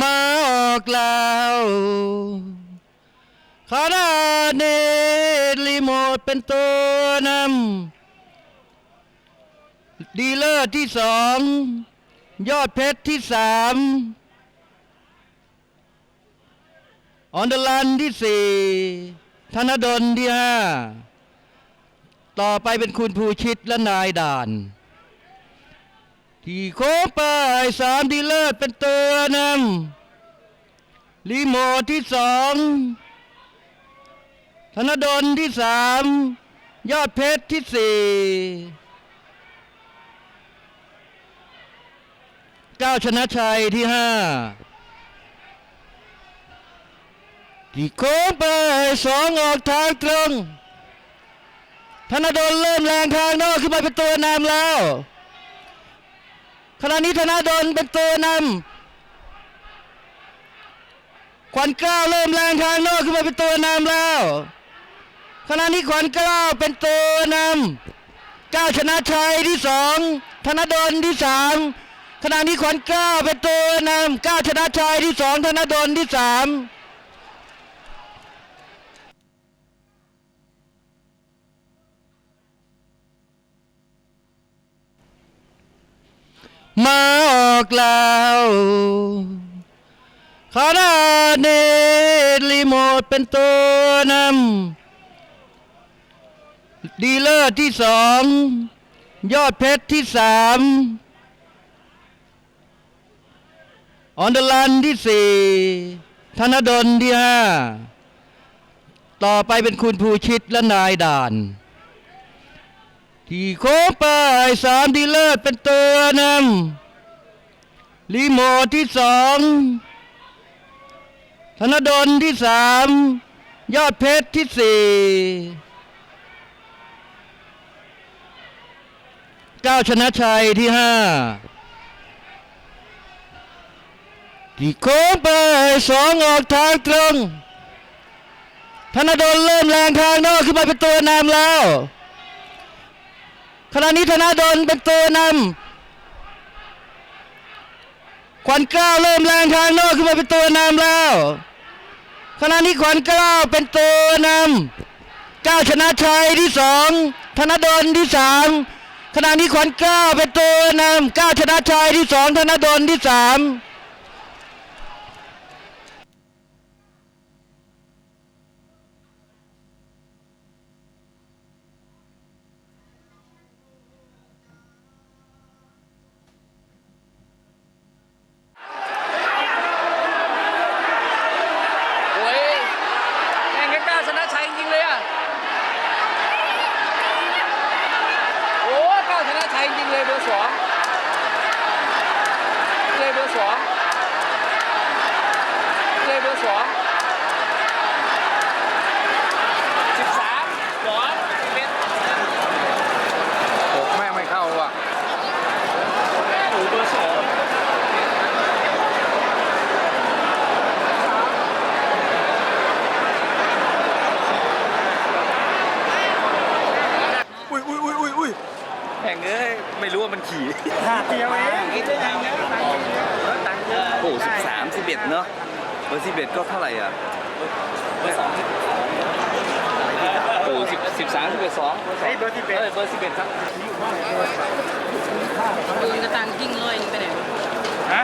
มาออกแล้วคาราเนรีโมทเป็นตัวนำดีเลอร์ที่สองยอดเพชรที่สามออนเดลันที่สี่ธนดลที่ห้าต่อไปเป็นคุณภูชิตและนายด่าน ที่โค้งไปสามดีเลิศเป็นตัวนำรีโมทที่สองธนดลที่สามยอดเพชรที่สี่เก้าวชนะชัยที่ห้าที่โค้งไปสองออกทางตรงธนดลเริ่มแรงทางนอกขึ้นมาเป็นตัวนำแล้ว ขณะนี้ธนาดลเป็นตัวนำขวัญเกล้าเริ่มแรงทางนอกขึ้นมาเป็นตัวนำแล้วขณะนี้ขวัญเกล้าเป็นตัวนำก้าวชนะชัยที่สองธนดลที่สามขณะนี้ขวัญเกล้าเป็นตัวนำก้าวชนะชัยที่สองธนดลที่สาม มาออกแล้วคาราเนรีโมทเป็นตัวนำดีเลอร์ที่สองยอดเพชรที่สามออนเดลันที่สี่ธนดลที่ห้าต่อไปเป็นคุณภูชิตและนายด่าน ที่โค้งไปสามดีเลิศเป็นตัวนำรีโมทที่สองธนดลที่สามยอดเพชรที่สี่ก้าวชนะชัยที่ห้าที่โค้งไปสองออกทางตรงธนดลเริ่มแรงทางนอกขึ้นมาเป็นตัวนำแล้ว ขณะนี้ธนาดลเป็นตัวนำขวัญเกล้าเริ่มแรงทางนอกขึ้นมาเป็นตัวนำแล้วขณะนี้ขวัญเกล้าเป็นตัวนำก้าวชนะชัยที่สองธนาดลที่สามขณะนี้ขวัญเกล้าเป็นตัวนำก้าวชนะชัยที่สองธนาดลที่สาม โอ้ยแข่งกันกล้าชนะชัยจริงๆเลยอะ โอ้ยกล้าชนะชัยจริงๆเลยเบอร์สองเลยเบอร์สองเลยเบอร์ สองสิบสามสองสิบเอ็ดหกแม่งไม่เข้าว่ะโอ้เบอร์สองอุ้ยอุ้ยอุ้ยอุ้ยอุ้ยแข่งเอ้ยไม่รู้ว่ามันขี่ เดียวเอง โอ้สิบสามสิบเอ็ดเนาะ เบอร์สิบเอ็ดก็เท่าไหร่อะเบอร์สองโอ้สิบสิบสามสิบเอ็ดสองเฮ้เบอร์สิบเอ็ดเบอร์สิบเอ็ดครับดูกระตังกิ้งเลยไปไหน